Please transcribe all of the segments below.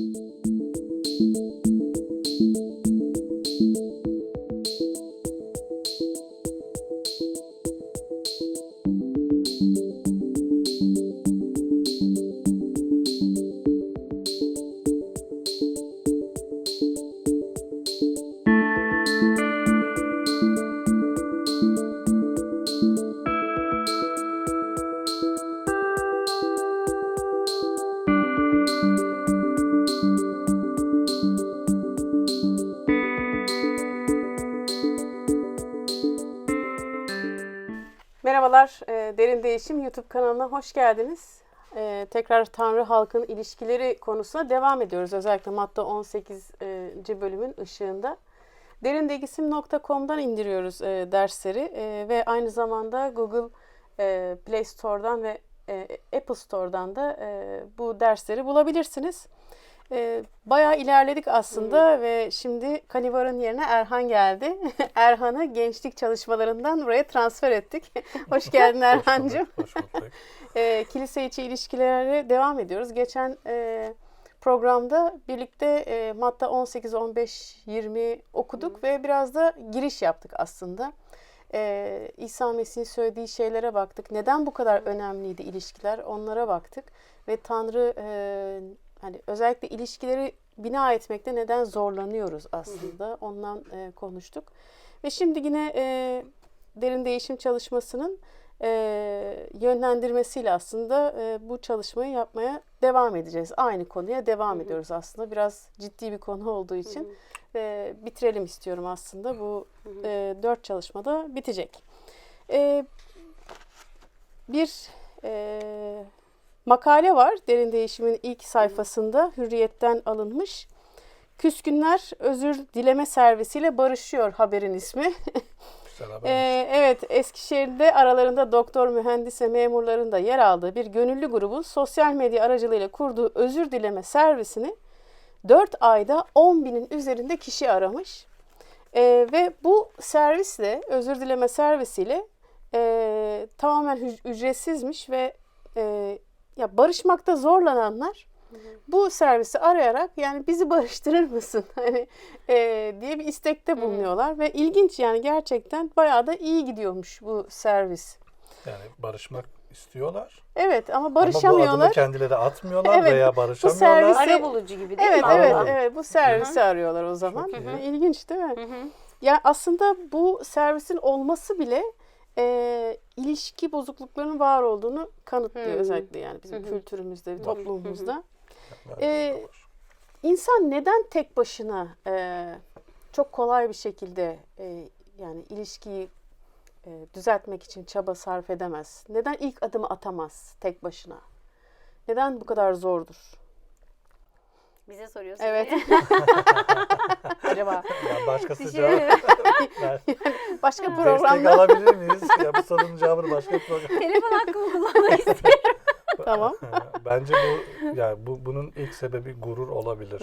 Música e, Derin Değişim YouTube kanalına hoş geldiniz. E, tekrar Tanrı halkın ilişkileri konusuna devam ediyoruz. Özellikle madde 18. bölümün ışığında. Derindegisim.com'dan indiriyoruz e, dersleri e, ve aynı zamanda Google e, Play Store'dan ve e, Apple Store'dan da e, bu dersleri bulabilirsiniz. E, bayağı ilerledik aslında ve şimdi Kanivar'ın yerine Erhan geldi. Erhan'ı gençlik çalışmalarından buraya transfer ettik. Hoş geldin Erhan'cığım. Hoş bulduk. E, kilise içi ilişkilere devam ediyoruz. Geçen e, programda birlikte e, madde 18, 15, 20 okuduk ve biraz da giriş yaptık aslında. E, İsa Mesih'in söylediği şeylere baktık. Neden bu kadar önemliydi ilişkiler? Onlara baktık ve Tanrı e, hani özellikle ilişkileri bina etmekte neden zorlanıyoruz aslında ondan e, konuştuk. Ve şimdi yine e, derin değişim çalışmasının e, yönlendirmesiyle aslında e, bu çalışmayı yapmaya devam edeceğiz. Aynı konuya devam ediyoruz aslında. Biraz ciddi bir konu olduğu için e, bitirelim istiyorum aslında. Bu e, dört çalışmada bitecek. E, bir e, makale var Derin Değişim'in ilk sayfasında Hürriyet'ten alınmış. Küskünler özür dileme servisiyle barışıyor haberin ismi. Ee, evet, Eskişehir'de aralarında doktor, mühendis ve memurların da yer aldığı bir gönüllü grubun sosyal medya aracılığıyla kurduğu özür dileme servisini 4 ayda 10 binin üzerinde kişi aramış. Ee, ve bu servisle, özür dileme servisiyle e, tamamen ücretsizmiş ve e, ya barışmakta zorlananlar bu servisi arayarak yani bizi barıştırır mısın hani e, diye bir istekte bulunuyorlar ve ilginç yani gerçekten bayağı da iyi gidiyormuş bu servis. Yani barışmak istiyorlar. Evet ama Ama bu barışamıyorlar. adımı kendileri atmıyorlar Evet, veya bu barışamıyorlar. servis- Ara bulucu gibi değil Evet mi? evet Allah? evet bu servisi arıyorlar o zaman. Çok iyi. Hı, İlginç değil mi? Hı hı. Ya aslında bu servisin olması bile e, ilişki bozukluklarının var olduğunu kanıtlıyor Hı hı. özellikle yani bizim kültürümüzde, toplumumuzda. Ee, doğru. İnsan neden tek başına e, çok kolay bir şekilde e, yani ilişkiyi e, düzeltmek için çaba sarf edemez? Neden ilk adımı atamaz tek başına? Neden bu kadar zordur? Bize soruyorsun. Evet. Acaba Ya başkası Teşekkür cevap ver. başka Destek programda alabilir miyiz? Ya bu sorunun cevabını başka bir program. Telefon hakkımı kullanmak istiyorum. tamam. Bence bu yani bu bunun ilk sebebi gurur olabilir.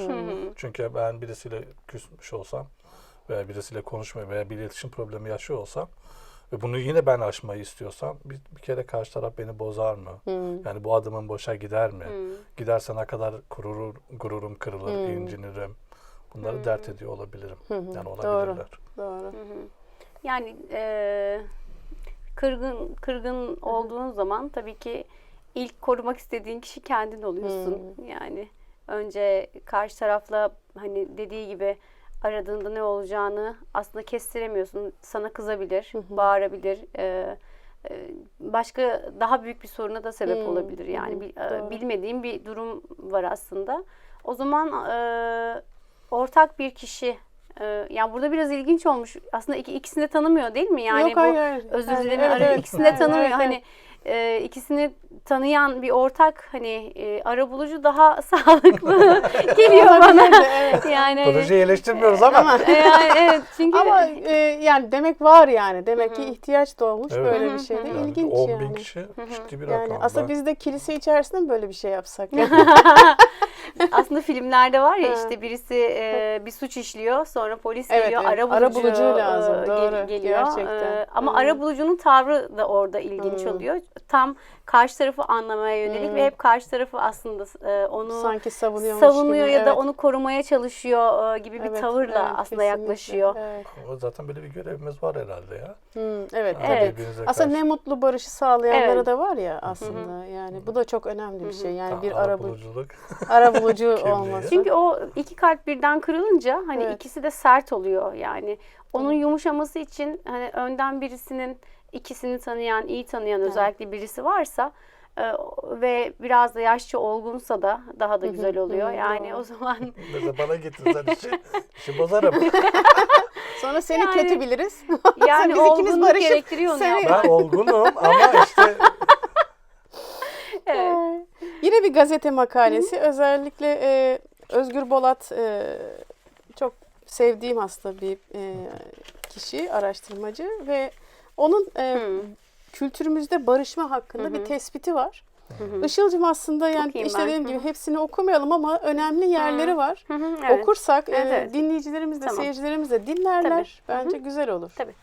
Çünkü ben birisiyle küsmüş olsam veya birisiyle konuşmaya veya bir iletişim problemi yaşıyor olsam ve bunu yine ben aşmayı istiyorsam bir, bir kere karşı taraf beni bozar mı? Hmm. Yani bu adımın boşa gider mi? Hı. Giderse ne kadar gurur, gururum kırılır, Hmm. incinirim. Bunları dert ediyor olabilirim. hı. Yani Doğru. olabilirler. Doğru. Yani e, kırgın kırgın olduğun zaman tabii ki ilk korumak istediğin kişi kendin oluyorsun. Yani önce karşı tarafla hani dediği gibi aradığında ne olacağını aslında kestiremiyorsun. Sana kızabilir, bağırabilir. e, e, başka daha büyük bir soruna da sebep Hı, olabilir. Yani hı, bir, e, doğru. bilmediğim bir durum var aslında. O zaman e, ortak bir kişi e, yani burada biraz ilginç olmuş. Aslında iki, ikisini de tanımıyor değil mi? Yani Yok bu hayır özür Yani dileme evet, evet. İkisini de Evet, tanımıyor. evet, hani e, ikisini tanıyan bir ortak hani e, ara bulucu daha sağlıklı geliyor bana. Evet. yani Projeyi eleştirmiyoruz ama e, yani evet çünkü Ama e, yani demek var yani. Demek ki ihtiyaç doğmuş Evet. böyle bir hı, şeyde. yani İlginç 10 yani. bin kişi ciddi bir Yani rakam. aslında Ben- biz de kilise içerisinde mi böyle bir şey yapsak? Aslında filmlerde var ya işte birisi e, bir suç işliyor sonra polis Evet, geliyor evet. ara bulucu, Ara bulucu e, lazım, gel- doğru, geliyor. gerçekten. E, ama Hı. ara bulucunun tavrı da orada ilginç Hı. oluyor. Tam karşı tarafı anlamaya yönelik Hı. ve hep karşı tarafı aslında e, onu Sanki savunuyormuş savunuyor gibi. ya da evet. onu korumaya çalışıyor e, gibi bir Evet, tavırla evet, aslında kesinlikle. yaklaşıyor. Evet. Zaten böyle bir görevimiz var herhalde ya. Hı, evet, Yani Evet. Aslında karşı. ne mutlu barışı sağlayanlara Evet. da var ya aslında. Yani bu da çok önemli bir şey. Yani Ha, bir ara, bul- arabuluculuk. ara bulucu Kimliği. olması. Çünkü o iki kalp birden kırılınca hani Evet. ikisi de sert oluyor yani. Onun yumuşaması için hani önden birisinin ikisini tanıyan, iyi tanıyan özellikle birisi varsa e, ve biraz da yaşça olgunsa da daha da güzel oluyor. Yani o zaman Mesela bana getirsen işi, işi bozarım. Sonra seni Yani- kötü biliriz. yani biz ikimiz olgunluk barışıp gerektiriyor onu seni-. Ben olgunum ama işte Evet. Yine bir gazete makalesi. Özellikle e, Özgür Bolat e, çok sevdiğim aslında bir e, kişi, araştırmacı ve onun e, Hı. kültürümüzde barışma hakkında bir tespiti var. Işılcım aslında yani iyiyim işte ben. dediğim gibi hepsini okumayalım ama önemli yerleri var. Hı hı, evet. Okursak Evet, e, evet. dinleyicilerimiz de Tamam. seyircilerimiz de dinlerler. Bence güzel olur. Tabii.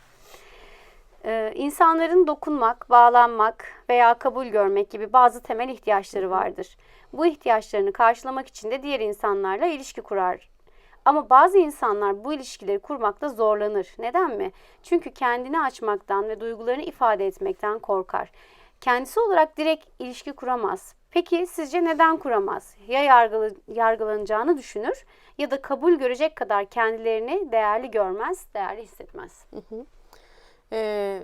Ee, insanların dokunmak, bağlanmak veya kabul görmek gibi bazı temel ihtiyaçları vardır. Bu ihtiyaçlarını karşılamak için de diğer insanlarla ilişki kurar. Ama bazı insanlar bu ilişkileri kurmakta zorlanır. Neden mi? Çünkü kendini açmaktan ve duygularını ifade etmekten korkar. Kendisi olarak direkt ilişki kuramaz. Peki sizce neden kuramaz? Ya yargılı, yargılanacağını düşünür ya da kabul görecek kadar kendilerini değerli görmez, değerli hissetmez. E,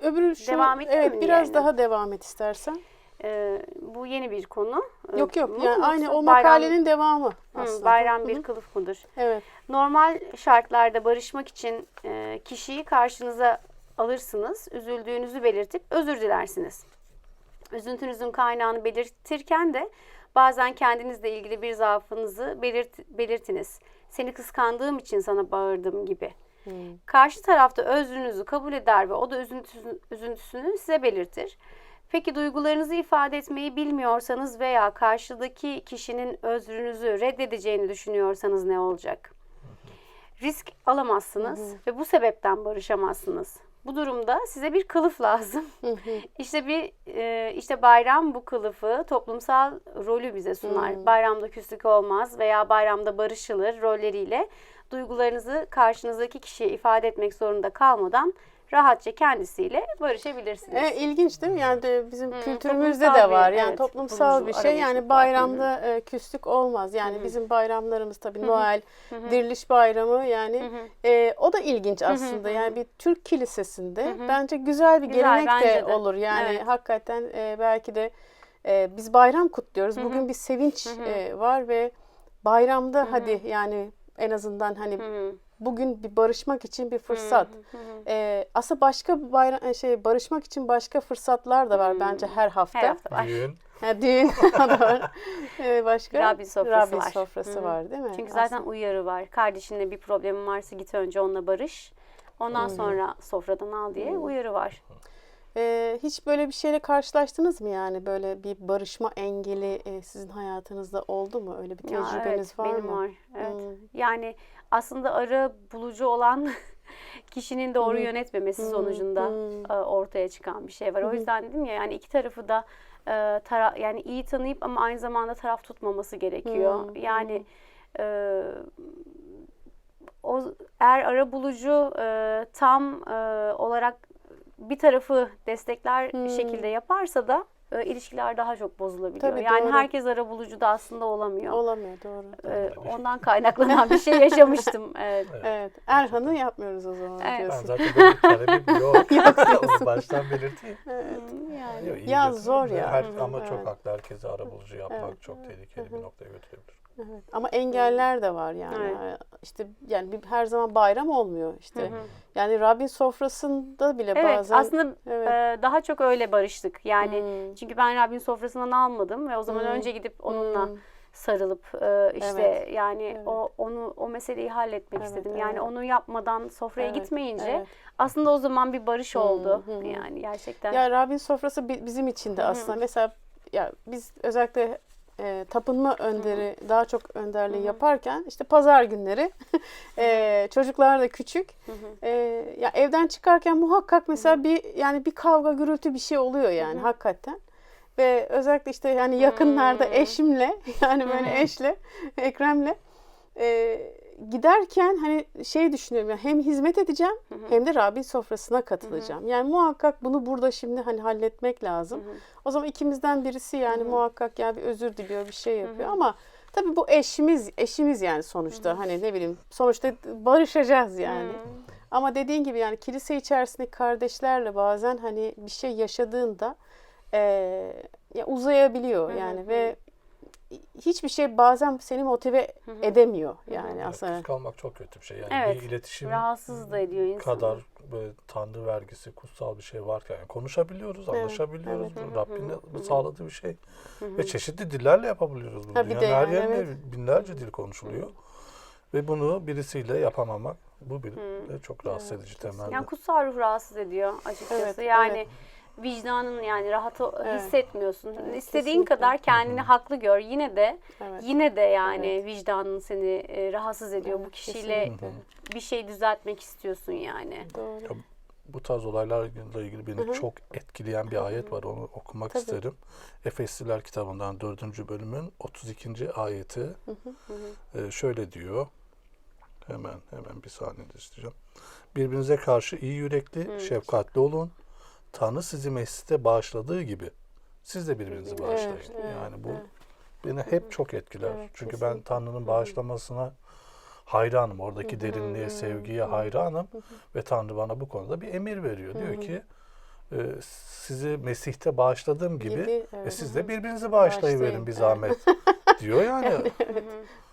öbürü şu, Devam evet biraz yani? daha devam et istersen. Ee, bu yeni bir konu. Ee, Yok yok mu? yani aynı o bayram- makalenin devamı Hı, aslında. bayram Hı bir hı. kılıf mıdır? Evet. Normal şartlarda barışmak için e, kişiyi karşınıza alırsınız, üzüldüğünüzü belirtip özür dilersiniz. Üzüntünüzün kaynağını belirtirken de bazen kendinizle ilgili bir zaafınızı belirt, belirtiniz. Seni kıskandığım için sana bağırdım gibi. Karşı tarafta özrünüzü kabul eder ve o da üzüntüsünü, üzüntüsünü size belirtir. Peki duygularınızı ifade etmeyi bilmiyorsanız veya karşıdaki kişinin özrünüzü reddedeceğini düşünüyorsanız ne olacak? Risk alamazsınız ve bu sebepten barışamazsınız. Bu durumda size bir kılıf lazım. işte bir e, işte bayram bu kılıfı toplumsal rolü bize sunar. Bayramda küslük olmaz veya bayramda barışılır rolleriyle duygularınızı karşınızdaki kişiye ifade etmek zorunda kalmadan rahatça kendisiyle barışabilirsiniz. E, ilginç değil mi? Yani de bizim Hı, kültürümüzde de var. bir, yani evet, toplumsal bir şey. Yani var. bayramda e, küslük olmaz. Yani bizim bayramlarımız tabii Noel, Diriliş Bayramı yani e, o da ilginç aslında. Yani bir Türk kilisesinde bence güzel bir Güzel, gelenek de, de. olur. Yani Evet. hakikaten e, belki de e, biz bayram kutluyoruz. Bugün bir sevinç e, var ve bayramda hadi yani en azından hani bugün bir barışmak için bir fırsat. Ee, aslında başka bayram şey barışmak için başka fırsatlar da var bence her hafta. Her hafta var. düğün. Ha, düğün da var. Ee, başka Rabbin sofrası Rabbin var. sofrası Hı hı. var değil mi? Çünkü zaten Aslında- uyarı var. Kardeşinle bir problemin varsa git önce onunla barış. Ondan sonra sofradan al diye uyarı var. Ee, hiç böyle bir şeyle karşılaştınız mı yani böyle bir barışma engeli e, sizin hayatınızda oldu mu? Öyle bir Ya tecrübeniz evet, var benim mı? var. Evet. Hmm. Yani aslında ara bulucu olan kişinin doğru yönetmemesi sonucunda e, ortaya çıkan bir şey var. O yüzden dedim ya yani iki tarafı da e, tara- yani iyi tanıyıp ama aynı zamanda taraf tutmaması gerekiyor. Yani e, o eğer ara bulucu e, tam e, olarak bir tarafı destekler Hmm. şekilde yaparsa da e, ilişkiler daha çok bozulabiliyor. Tabii, yani doğru. herkes ara bulucu da aslında olamıyor. Olamıyor doğru. Ee, ondan kaynaklanan bir şey yaşamıştım. Evet. Evet. Erhan'ı yapmıyoruz o zaman Evet. Ben diyorsun. zaten böyle bir talebim yok. Onu baştan belirteyim. Yani. Yok, iyi Ya götürüyor. zor ya. Her- ama çok evet. haklı. Herkese arabulucu yapmak Evet. çok tehlikeli bir noktaya götürebilir. Evet. Ama engeller de var yani. Evet. İşte yani bir, her zaman bayram olmuyor işte. Yani Rabbin sofrasında bile Evet bazen aslında Evet. e, daha çok öyle barıştık. Yani Hmm. çünkü ben Rabbin sofrasından almadım ve o zaman Hmm. önce gidip onunla Hmm. sarılıp e, işte Evet. yani Evet. o onu o meseleyi halletmek Evet, istedim. evet. Yani onu yapmadan sofraya Evet, gitmeyince evet. aslında o zaman bir barış oldu. hı hı. Yani gerçekten. Ya Rabbin sofrası bi- bizim için de aslında mesela ya biz özellikle e, tapınma önderi daha çok önderliği yaparken işte pazar günleri e, çocuklar da küçük. E, ya evden çıkarken muhakkak mesela bir yani bir kavga gürültü bir şey oluyor yani hakikaten. Ve özellikle işte yani yakınlarda eşimle yani böyle eşle Ekrem'le e, giderken hani şey düşünüyorum ya hem hizmet edeceğim hem de Rabbin sofrasına katılacağım. Yani muhakkak bunu burada şimdi hani halletmek lazım. O zaman ikimizden birisi yani muhakkak ya bir özür diliyor bir şey yapıyor. ama tabii bu eşimiz eşimiz yani sonuçta. Hani ne bileyim sonuçta barışacağız yani. Ama dediğin gibi yani kilise içerisindeki kardeşlerle bazen hani bir şey yaşadığında eee, ya uzayabiliyor yani ve hiçbir şey bazen seni motive edemiyor yani Yani aslında. kalmak çok kötü bir şey. Yani Evet. bir iletişim Rahatsız da ediyor insanı. kadar böyle tanrı vergisi, kutsal bir şey varken yani konuşabiliyoruz, anlaşabiliyoruz. Bu Rabbin sağladığı bir şey. Ve çeşitli dillerle yapabiliyoruz bunu. Bir Dünyanın de her yani, yerinde evet. binlerce dil konuşuluyor. Ve bunu birisiyle yapamamak bu bir de çok rahatsız edici temelde. Yani kutsal ruh rahatsız ediyor açıkçası. Evet, yani evet. Vicdanın yani rahat o- Evet. hissetmiyorsun. Evet, İstediğin kesinlikle. kadar kendini haklı gör. Yine de Evet. yine de yani vicdanın seni e, rahatsız ediyor. Bu Evet, kişiyle kesinlikle. bir şey düzeltmek istiyorsun yani. Doğru. Bu tarz olaylarla ilgili beni çok etkileyen bir ayet var. Onu okumak Tabii. isterim. Efesliler kitabından 4. bölümün 32. ayeti e, şöyle diyor. Hemen hemen bir saniye isteyeceğim. Birbirinize karşı iyi yürekli, şefkatli olun. Tanrı sizi Mesih'te bağışladığı gibi siz de birbirinizi bağışlayın. Evet, evet, yani bu evet. beni hep çok etkiler. Evet, Çünkü ben kesinlikle. Tanrı'nın bağışlamasına hayranım. Oradaki derinliğe, sevgiye hayranım. Ve Tanrı bana bu konuda bir emir veriyor. Diyor ki e, sizi Mesih'te bağışladığım gibi, Gibi, e, evet. siz de birbirinizi bağışlayıverin bir zahmet diyor yani.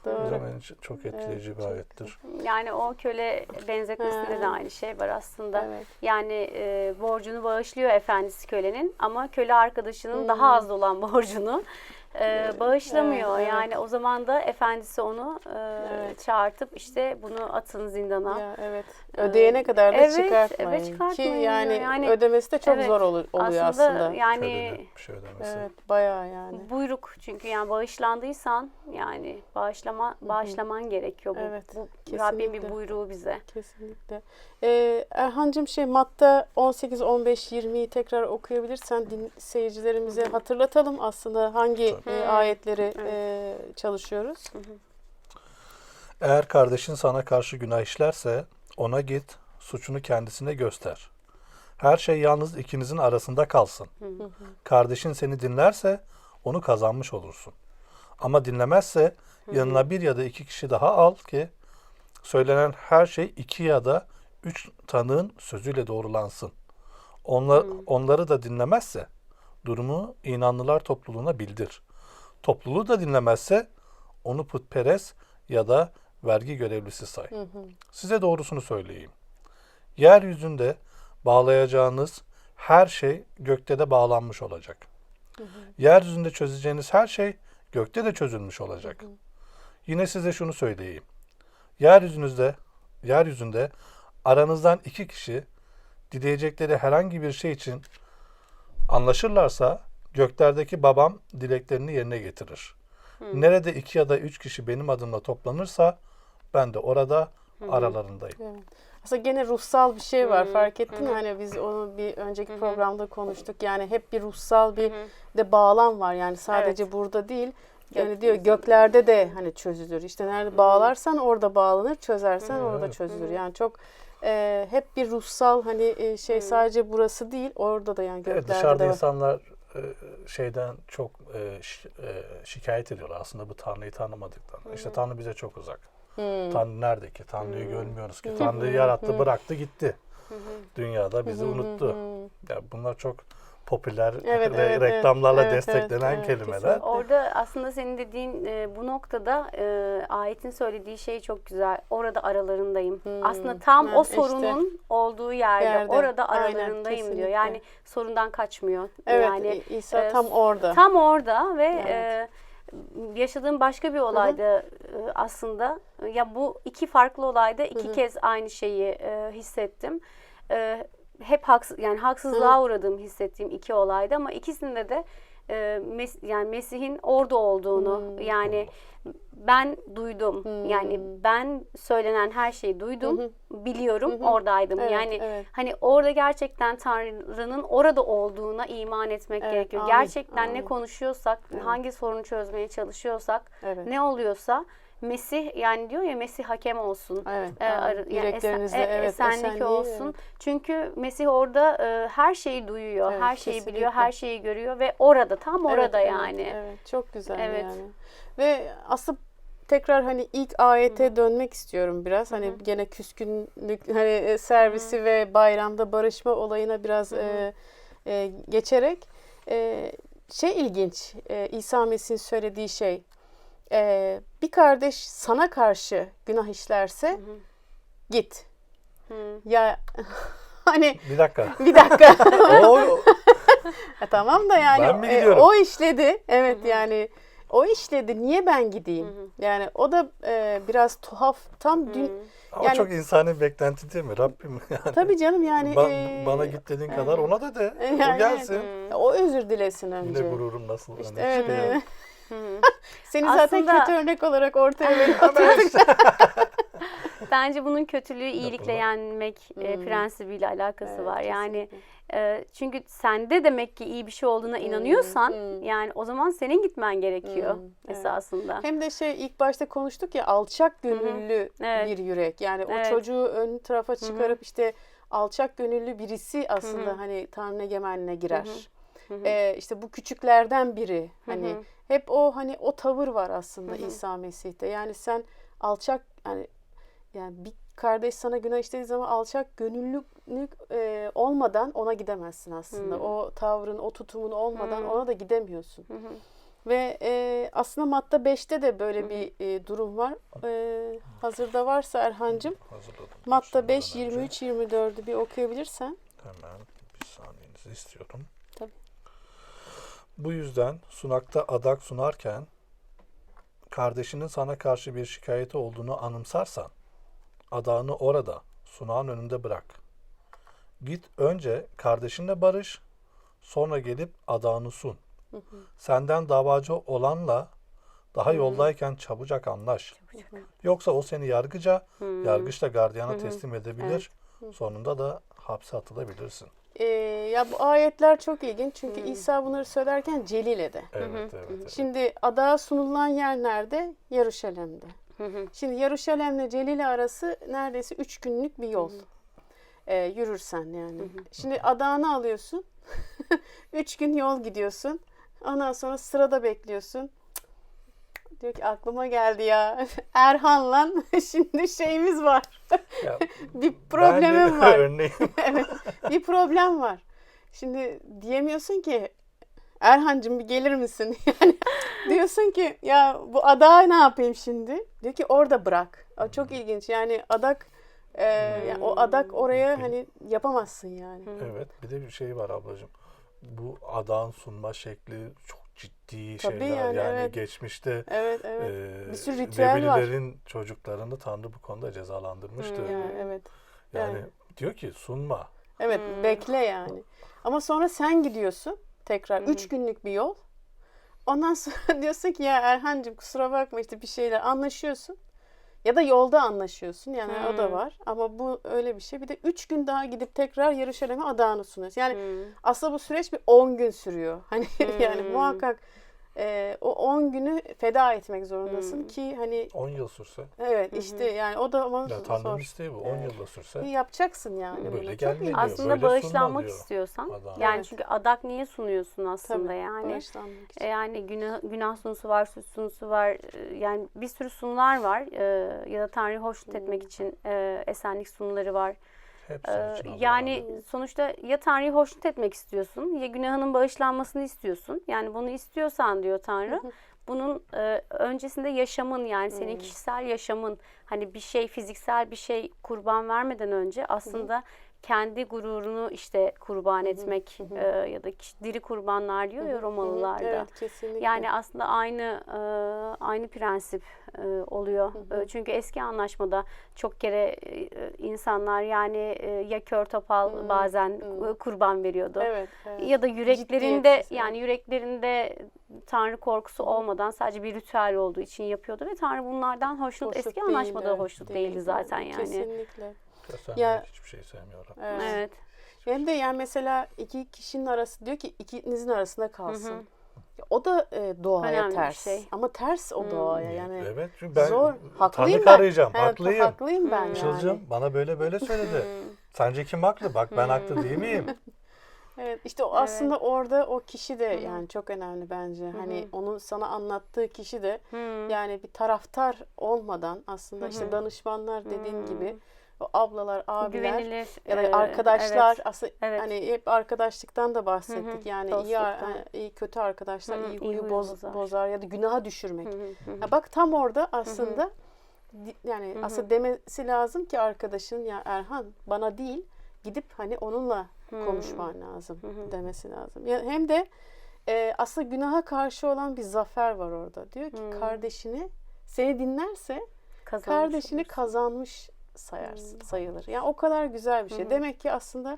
O Doğru. zaman için çok etkileyici bir ayettir. Yani o köle benzetmesinde de aynı şey var aslında. Evet. Yani e, borcunu bağışlıyor efendisi kölenin ama köle arkadaşının daha az olan borcunu e, bağışlamıyor. Evet, evet. Yani o zaman da efendisi onu e, Evet. çağırtıp işte bunu atın zindana. Ya, evet. Ödeyene kadar da Evet, çıkartmayın. evet, Ki çıkartmayın yani, diyor. Yani, ödemesi de çok evet, zor olu- oluyor aslında. yani Kölenin bir şey ödemesi. Evet, bayağı yani. buyruk çünkü yani bağışlandıysan yani bağışlama bağışlaman gerekiyor bu. Evet, bu Rabbin bir buyruğu bize. Kesinlikle. Ee, Erhan'cığım şey Matta 18, 15, 20'yi tekrar okuyabilirsen din, seyircilerimize hatırlatalım aslında hangi e, ayetleri e, çalışıyoruz. Eğer kardeşin sana karşı günah işlerse ona git, suçunu kendisine göster. Her şey yalnız ikinizin arasında kalsın. Kardeşin seni dinlerse onu kazanmış olursun. Ama dinlemezse yanına bir ya da iki kişi daha al ki söylenen her şey iki ya da üç tanığın sözüyle doğrulansın. Onlar, Onları da dinlemezse durumu inanlılar topluluğuna bildir. Topluluğu da dinlemezse onu putperest ya da vergi görevlisi say. Size doğrusunu söyleyeyim. Yeryüzünde bağlayacağınız her şey gökte de bağlanmış olacak. Yeryüzünde çözeceğiniz her şey gökte de çözülmüş olacak. Yine size şunu söyleyeyim. Yeryüzünüzde, yeryüzünde aranızdan iki kişi dileyecekleri herhangi bir şey için anlaşırlarsa göklerdeki babam dileklerini yerine getirir. Nerede iki ya da üç kişi benim adımla toplanırsa ben de orada aralarındayım. Evet. Aslında gene ruhsal bir şey var fark ettin mi? Hani biz onu bir önceki programda konuştuk. Yani hep bir ruhsal bir de bağlam var. Yani sadece burada değil. Yani diyor göklerde de hani çözülür. İşte nerede bağlarsan orada bağlanır, çözersen orada Evet. çözülür. Yani çok e, hep bir ruhsal hani e, şey sadece burası değil, orada da yani Evet, göklerde dışarıda de var. insanlar e, şeyden çok e, şi- e, şikayet ediyorlar aslında bu Tanrı'yı tanımadıklarını. İşte Tanrı bize çok uzak. Tanrı nerede ki? Tanrı'yı görmüyoruz ki. Tanrı'yı yarattı, bıraktı, gitti. Dünyada bizi unuttu. Ya bunlar çok popüler Evet, re- evet, evet. reklamlarla Evet, evet, desteklenen evet, kelimeler. kesinlikle. Orada aslında senin dediğin e, bu noktada e, ayetin söylediği şey çok güzel. Orada aralarındayım. Aslında tam Ha, o işte. sorunun olduğu yerde, Yerde, orada aynen, aralarındayım diyor. kesinlikle. Yani sorundan kaçmıyor. Evet, yani İsa e, tam orada. Tam orada ve Evet. e, yaşadığım başka bir olayda e, aslında ya bu iki farklı olayda iki kez aynı şeyi e, hissettim. E, hep haksız yani haksızlığa uğradığım hissettiğim iki olayda ama ikisinde de e, Mes- yani Mesih'in orada olduğunu yani ben duydum. Yani ben söylenen her şeyi duydum biliyorum oradaydım. Evet, yani evet. hani orada gerçekten Tanrı'nın orada olduğuna iman etmek Evet, gerekiyor. amin, gerçekten amin. ne konuşuyorsak hangi sorunu çözmeye çalışıyorsak Evet. ne oluyorsa Mesih yani diyor ya Mesih hakem olsun. Evet, Ee, arı- yani esen- e- evet, esenlik esenliği, olsun. evet. Çünkü Mesih orada e, her şeyi duyuyor, Evet, her şeyi kesinlikle. biliyor, her şeyi görüyor ve orada tam orada Evet, yani. Evet, evet, çok güzel Evet. yani. Ve aslında tekrar hani ilk ayete dönmek istiyorum biraz. Hani gene küskünlük hani e, servisi ve bayramda barışma olayına biraz e, e, geçerek e, şey ilginç. E, İsa Mesih'in söylediği şey. E, bir kardeş sana karşı günah işlerse git. Hı. Ya hani Bir dakika. bir dakika. o, Ha, tamam da yani Ben mi e, o işledi. Evet yani o işledi. Niye ben gideyim? Yani o da e, biraz tuhaf. Tam dün ama Yani- çok insani beklenti değil mi Rabbim? Yani, tabii canım yani Ba- e, bana git dediğin kadar ona da de. yani o gelsin. o özür dilesin önce. Yine gururum nasıl İşte öne evet, çıkıyor. evet. Seni zaten Aslında- kötü örnek olarak ortaya verip. Bence bunun kötülüğü iyilikle yenmek e, Hmm. prensibiyle alakası Evet, var. Yani e, çünkü sende demek ki iyi bir şey olduğuna inanıyorsan hmm. yani o zaman senin gitmen gerekiyor Hmm, evet. esasında. Hem de şey ilk başta konuştuk ya alçak gönüllü Evet. bir yürek. Yani Evet. o çocuğu ön tarafa çıkarıp işte alçak gönüllü birisi aslında hani Tanrı egemenliğine girer. Ee, işte bu küçüklerden biri. Hani hep o hani o tavır var aslında İsa Mesih'te. Yani sen alçak yani yani bir kardeş sana günah işlediği zaman alçak gönüllülük e, olmadan ona gidemezsin aslında. O tavrın, o tutumun olmadan ona da gidemiyorsun. Ve e, aslında Matta 5'te de böyle bir e, durum var. E, hazırda varsa Erhancığım Hazırladım. Matta 5, Başlamadan önce 23, 24'ü bir okuyabilirsen. Hemen bir saniyenizi istiyorum. Bu yüzden sunakta adak sunarken kardeşinin sana karşı bir şikayeti olduğunu anımsarsan adağını orada sunağın önünde bırak. Git önce kardeşinle barış, sonra gelip adağını sun. Senden davacı olanla daha yoldayken çabucak anlaş. Yoksa o seni yargıca, yargıçla gardiyana teslim edebilir. Sonunda da hapse atılabilirsin. E, ya bu ayetler çok ilginç çünkü İsa bunları söylerken Celile'de. Evet, evet, evet. Şimdi adağa sunulan yer nerede? Yaruşalem'de. Şimdi Yaruşalem'le Celile arası neredeyse üç günlük bir yol. Ee, yürürsen yani. Şimdi adağını alıyorsun. üç gün yol gidiyorsun. Ondan sonra sırada bekliyorsun. Diyor ki aklıma geldi ya. Erhan'la şimdi şeyimiz var. Ya, bir problemim var. Örneğin evet. Bir problem var. Şimdi diyemiyorsun ki Erhancığım bir gelir misin? Yani diyorsun ki ya bu adağı ne yapayım şimdi? Diyor ki orada bırak. O çok ilginç. Yani adak e, yani o adak oraya hani yapamazsın yani. Evet bir de bir şey var ablacığım. Bu adağın sunma şekli çok ciddi Tabii şeyler. yani, Yani, evet. geçmişte Evet evet. e, Bir sürü ritüel var. Bebililerin çocuklarını Tanrı bu konuda cezalandırmıştı. Yani, evet. Yani yani. diyor ki sunma. Evet bekle yani. Ama sonra sen gidiyorsun tekrar. Üç günlük bir yol. Ondan sonra diyorsun ki ya Erhan'cığım kusura bakma işte bir şeyler anlaşıyorsun. Ya da yolda anlaşıyorsun. Yani o da var. Ama bu öyle bir şey. Bir de üç gün daha gidip tekrar Yarışalem'e adağını sunuyorsun. Yani aslında bu süreç bir 10 gün sürüyor. Hani yani muhakkak e, o 10 günü feda etmek zorundasın ki hani 10 yıl sürse. evet işte yani o da ama Ya Tanrı'nın isteği bu. 10 yılda sürse. Yapacaksın yani. Böyle gelmiyor. Aslında Böyle bağışlanmak istiyorsan adam. yani Evet. çünkü adak niye sunuyorsun aslında Tabii, yani? E, Yani günah, günah sunusu var, suç sunusu var. E, Yani bir sürü sunular var. E, ya da Tanrı'yı hoşnut etmek için e, esenlik sunuları var. Hepsinin E, için yani hazırlandı. sonuçta ya Tanrı'yı hoşnut etmek istiyorsun ya günahının bağışlanmasını istiyorsun. Yani bunu istiyorsan diyor Tanrı. Bunun e, öncesinde yaşamın yani senin kişisel yaşamın hani bir şey fiziksel bir şey kurban vermeden önce aslında kendi gururunu işte kurban etmek e, ya da diri kurbanlar diyor ya Romalılar da. Evet kesinlikle. Yani aslında aynı e, aynı prensip e, oluyor. E, Çünkü eski anlaşmada çok kere e, insanlar yani e, ya kör topal bazen e, kurban veriyordu. evet, evet. Ya da yüreklerinde Ciddiyetsiz, yani yüreklerinde tanrı korkusu olmadan sadece bir ritüel olduğu için yapıyordu ve tanrı bunlardan hoşnut. Hoşnut eski değil, anlaşmada hoşnut değil. değildi zaten yani. Kesinlikle. Sen Ya- hiçbir şey sevmiyorum. Evet. Evet. Hem de yani mesela iki kişinin arası diyor ki ikinizin arasında kalsın. Ya O da e, doğaya Önemli bir ters. şey. Ama ters o doğaya yani. Evet çünkü ben Zor. Haklıyım tanık ben. arayacağım. Evet, haklıyım. Haklıyım ben yani. Bana böyle böyle söyledi. Sence kim haklı? Bak ben haklı değil miyim? Evet işte o aslında orada o kişi de yani çok önemli bence. Hani onun sana anlattığı kişi de yani bir taraftar olmadan aslında işte danışmanlar dediğin gibi ablalar, abiler Güvenilir. ya da e, arkadaşlar evet. aslında evet. hani hep arkadaşlıktan da bahsettik. Yani iyi, Dostluktan. ha, iyi kötü arkadaşlar Hı hı, iyi iyi huyu huyu boz- bozar. bozar. ya da günaha düşürmek. Hı hı, hı. Ha bak tam orada aslında di- yani aslında demesi lazım ki arkadaşın ya Erhan bana değil gidip hani onunla konuşman lazım demesi lazım. Ya hem de e, aslında günaha karşı olan bir zafer var orada. Diyor ki kardeşini seni dinlerse Kazanmış kardeşini olursun. kazanmış sayarsın, sayılır. Yani o kadar güzel bir şey. Demek ki aslında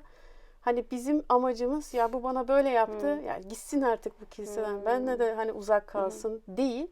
hani bizim amacımız ya bu bana böyle yaptı. Ya gitsin artık bu kiliseden. Benle de hani uzak kalsın değil.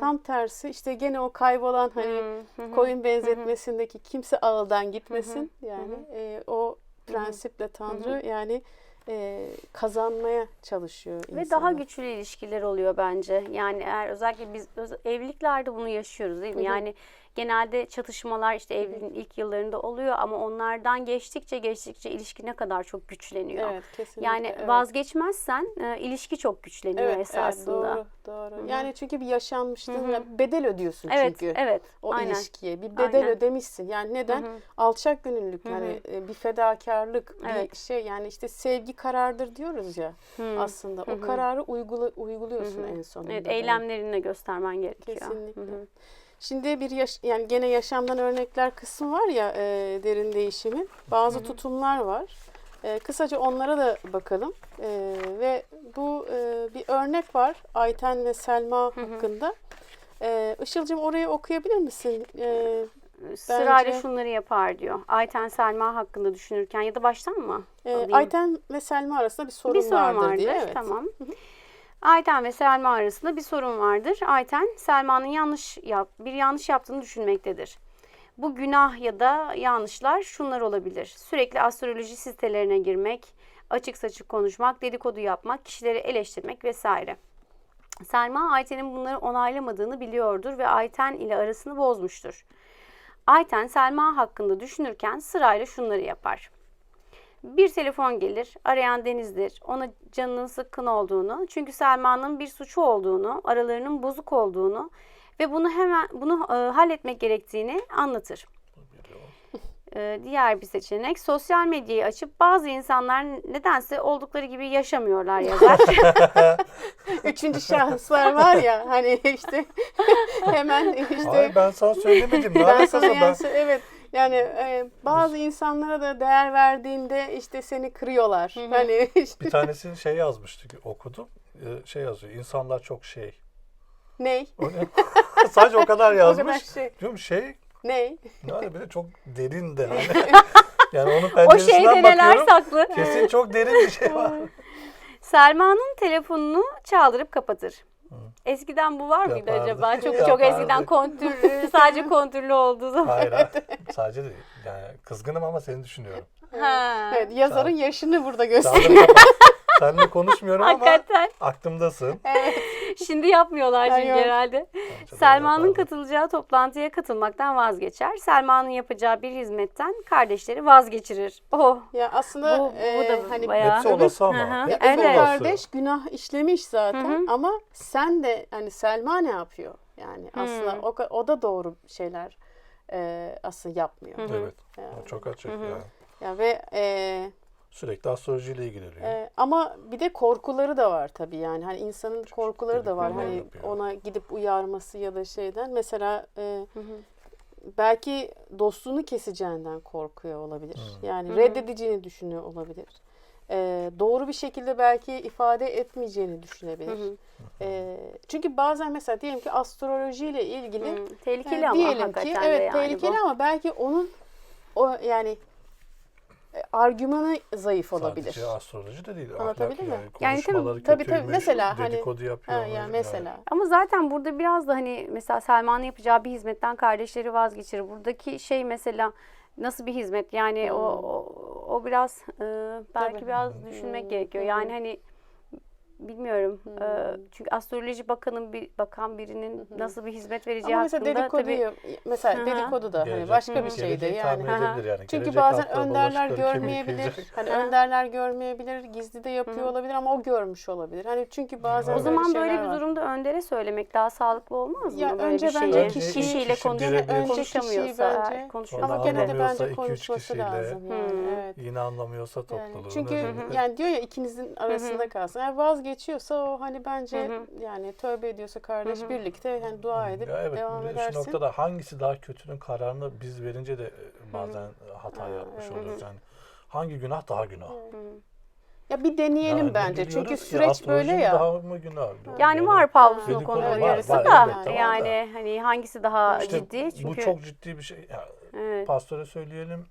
Tam tersi işte gene o kaybolan hani koyun benzetmesindeki kimse ağıldan gitmesin. Yani e, o prensiple Tanrı yani e, kazanmaya çalışıyor Ve insanı. daha güçlü ilişkiler oluyor bence. Yani eğer özellikle biz öz- evliliklerde bunu yaşıyoruz değil mi? Yani genelde çatışmalar işte evliliğin ilk yıllarında oluyor ama onlardan geçtikçe geçtikçe ilişki ne kadar çok güçleniyor. Evet kesinlikle. Yani evet. vazgeçmezsen e, ilişki çok güçleniyor Evet, esasında. evet doğru doğru. Yani çünkü bir yaşanmışlığın ya bedel ödüyorsun Evet, çünkü. evet. O aynen. ilişkiye bir bedel Aynen. ödemişsin. Yani neden? Alçak gönüllülük yani e, bir fedakarlık, bir Evet. şey yani işte sevgi karardır diyoruz ya aslında. O kararı uygula, uyguluyorsun en sonunda. Evet, eylemlerinle göstermen gerekiyor. Kesinlikle. Şimdi bir yaş yani gene yaşamdan örnekler kısmı var ya e, derin değişimin. Bazı tutumlar var. E, kısaca onlara da bakalım. E, ve bu e, bir örnek var Ayten ve Selma hakkında. E, Işıl'cığım orayı okuyabilir misin? E, Sırayla Bence- şunları yapar diyor. Ayten Selma hakkında düşünürken ya da baştan mı? e? Ayten ve Selma arasında bir sorun, bir sorun vardır, vardır. diye. Evet. Tamam. Ayten ve Selma arasında bir sorun vardır. Ayten Selma'nın yanlış yap, bir yanlış yaptığını düşünmektedir. Bu günah ya da yanlışlar şunlar olabilir. Sürekli astroloji sitelerine girmek, açık saçık konuşmak, dedikodu yapmak, kişileri eleştirmek vesaire. Selma Ayten'in bunları onaylamadığını biliyordur ve Ayten ile arasını bozmuştur. Ayten Selma hakkında düşünürken sırayla şunları yapar. Bir telefon gelir, arayan Deniz'dir. Ona canının sıkkın olduğunu, çünkü Selma'nın bir suçu olduğunu, aralarının bozuk olduğunu ve bunu hemen bunu e, halletmek gerektiğini anlatır. E, diğer bir seçenek sosyal medyayı açıp bazı insanlar nedense oldukları gibi yaşamıyorlar yazar. Üçüncü şahıslar var ya hani işte hemen işte Hayır ben sana söylemedim. Ben alakası sana yani, evet yani e, bazı insanlara da değer verdiğinde işte seni kırıyorlar. Hani işte Bir tanesi şey yazmıştı okudum. Ee, Şey yazıyor. İnsanlar çok şey. ney? O ne? Sadece o kadar O yazmış. kadar şey. Diyorum şey Ney? yani bir de çok derin de. Hani. yani onun o şeyde neler saklı? Kesin çok derin bir şey var. Selma'nın telefonunu çaldırıp kapatır. Eskiden bu var mıydı Yapardı. acaba? Çok çok Yapardı. eskiden kontür sadece kontürlü olduğu zaman. Hayır hayır. Sadece değil. Yani kızgınım ama seni düşünüyorum. Ha. Evet, yazarın yaşını burada gösteriyor. Seninle konuşmuyorum ama Hakikaten. aklımdasın. Şimdi yapmıyorlar çünkü Ay, yok. herhalde. Selma'nın katılacağı toplantıya katılmaktan vazgeçer. Selma'nın yapacağı bir hizmetten kardeşleri vazgeçirir. Oh. Ya aslında Bu- bu e, da hani bayağı- Hepsi olası ama. Hı hı. Hepsi öbür Evet. olası. kardeş günah işlemiş zaten ama sen de hani Selma ne yapıyor? Yani aslında o, ka- o da doğru şeyler e, aslında yapmıyor. Evet. Yani. O çok açık yani. Ya ve e, Sürekli astrolojiyle ilgileniyor. Ee, ama bir de korkuları da var tabii yani hani insanın korkuları da var hani yapıyor. ona gidip uyarması ya da şeyden mesela e, belki dostluğunu keseceğinden korkuyor olabilir. Yani Hı hı. reddedeceğini düşünüyor olabilir. Ee, doğru bir şekilde belki ifade etmeyeceğini düşünebilir. Hı hı. Ee, çünkü bazen mesela diyelim ki astrolojiyle ilgili Hı, Tehlikeli yani ama diyelim ki evet yani tehlikeli bu. ama belki onun o yani e, argümanı zayıf olabilir. Sadece astroloji de değil. Anlatabildim ahlak mi? Yani, Yani tabii- tabii, tabii. Mesela hani- Ha, yapıyorlar. yani mesela. Ama zaten burada biraz da hani mesela Selman'ın yapacağı bir hizmetten kardeşleri vazgeçirir. Buradaki şey mesela nasıl bir hizmet? Yani o, o o biraz e, belki Tabii. biraz düşünmek Hmm. gerekiyor. Yani hani bilmiyorum. E, Hmm. çünkü astroloji bakanın bir bakan birinin nasıl bir hizmet vereceği Ama mesela hakkında dedikodu tabii mesela dedikodu da hani başka bir Hı. şeydi Geleceği yani. yani. Çünkü Gelecek bazen önderler görmeyebilir. Hani önderler görmeyebilir, gizli de yapıyor Hı. olabilir ama o görmüş olabilir. Hani çünkü bazen o zaman böyle bir var. durumda öndere söylemek daha sağlıklı olmaz mı? Ya böyle önce bir bence şeyi? kişi- kişiyle konuşamıyorsa eğer bence- konuşuyorsa Ama gene de bence konuşması lazım yani. Hmm. Evet. Yine anlamıyorsa Yani topluluğu. çünkü yani diyor ya ikinizin arasında kalsın. Eğer vazgeçiyorsa o hani bence Hı yani tövbe ediyorsa kardeş Hı hı. birlikte yani dua edip Ya evet, devam edersin. Şu noktada hangisi daha kötünün kararını biz verince de e, bazen hata Ha, yapmış evet. oluyoruz. Yani hangi günah daha günah? Hı. Ya bir deneyelim Yani bence. Çünkü süreç astroloji böyle ya. Daha mı günah? Yani var Pavlus'un o konuda var, da var yani hani hangisi daha İşte ciddi çünkü Bu çok ciddi bir şey. Ya, evet. pastöre söyleyelim.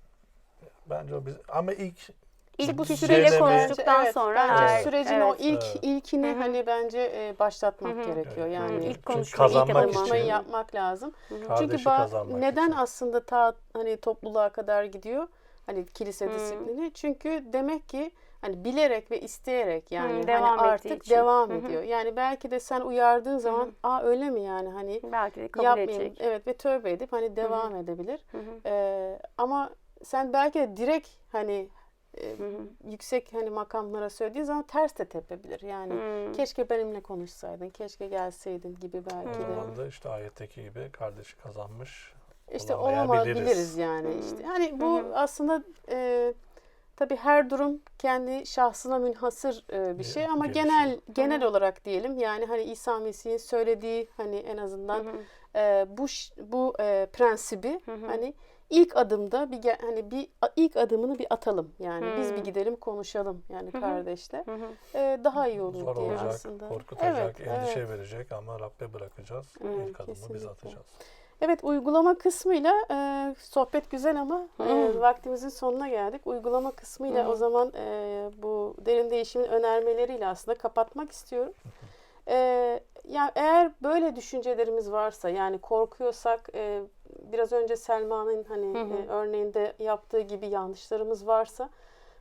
Bence o biz ama ilk İlk bu kişiyle deneme- konuştuktan evet, sonra bence her- sürecin evet. o ilk Evet. ilkini Hı hı. hani bence e, başlatmak Hı hı. gerekiyor. Evet. Yani Hı, ilk konuşmayı, ilk kazanmak adımı. konuşmayı için. yapmak lazım. Çünkü kardeşi ba- kazanmak neden için. aslında ta hani topluluğa kadar gidiyor? Hani kilise Hı. disiplini. Çünkü demek ki hani bilerek ve isteyerek yani Hı, devam hani ettiği artık için. devam Hı hı. ediyor. Yani belki de sen uyardığın zaman hı. aa öyle mi yani hani belki de kabul yapmayayım. edecek. Evet ve tövbe edip hani devam edebilir. Hı hı. Ee, ama sen belki de direkt hani e, yüksek hani makamlara söylediğin zaman ters de tepebilir. Yani Hı. keşke benimle konuşsaydın, keşke gelseydin gibi belki o de. zaman da işte ayetteki gibi kardeşi kazanmış. İşte olamayabiliriz. yani Hı. işte. Hani bu hı. aslında e, tabii her durum kendi şahsına münhasır e, bir şey ama gelişim. genel genel olarak diyelim yani hani İsa Mesih'in söylediği hani en azından hı. e, bu bu e, prensibi hı. hani ilk adımda bir hani bir ilk adımını bir atalım yani biz Hı. bir gidelim konuşalım yani Hı hı. kardeşle Hı hı. E, daha iyi olur Zor diye olacak, aslında. korkutacak, Evet, endişe evet. verecek ama Rabbe bırakacağız. Evet, İlk adımı biz kesinlikle. atacağız. Evet uygulama kısmıyla e, sohbet güzel ama e, Hı. vaktimizin sonuna geldik. Uygulama kısmıyla Hı. o zaman e, bu derin değişimin önermeleriyle aslında kapatmak istiyorum. E, ya eğer böyle düşüncelerimiz varsa yani korkuyorsak e, biraz önce Selma'nın hani Hı hı. e, örneğinde yaptığı gibi yanlışlarımız varsa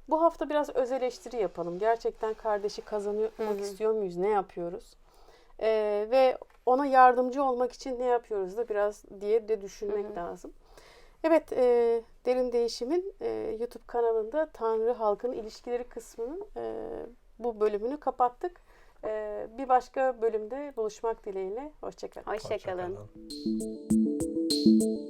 bu hafta biraz öz eleştiri yapalım. Gerçekten kardeşi kazanmak Hı hı. istiyor muyuz? Ne yapıyoruz? E, ve ona yardımcı olmak için ne yapıyoruz da biraz diye de düşünmek Hı hı. lazım. Evet, e, Derin Değişim'in e, YouTube kanalında Tanrı Halkın İlişkileri kısmının e, bu bölümünü kapattık. E, bir başka bölümde buluşmak dileğiyle. Hoşçakalın. Hoşçakalın. Hoşça kalın. Thank you.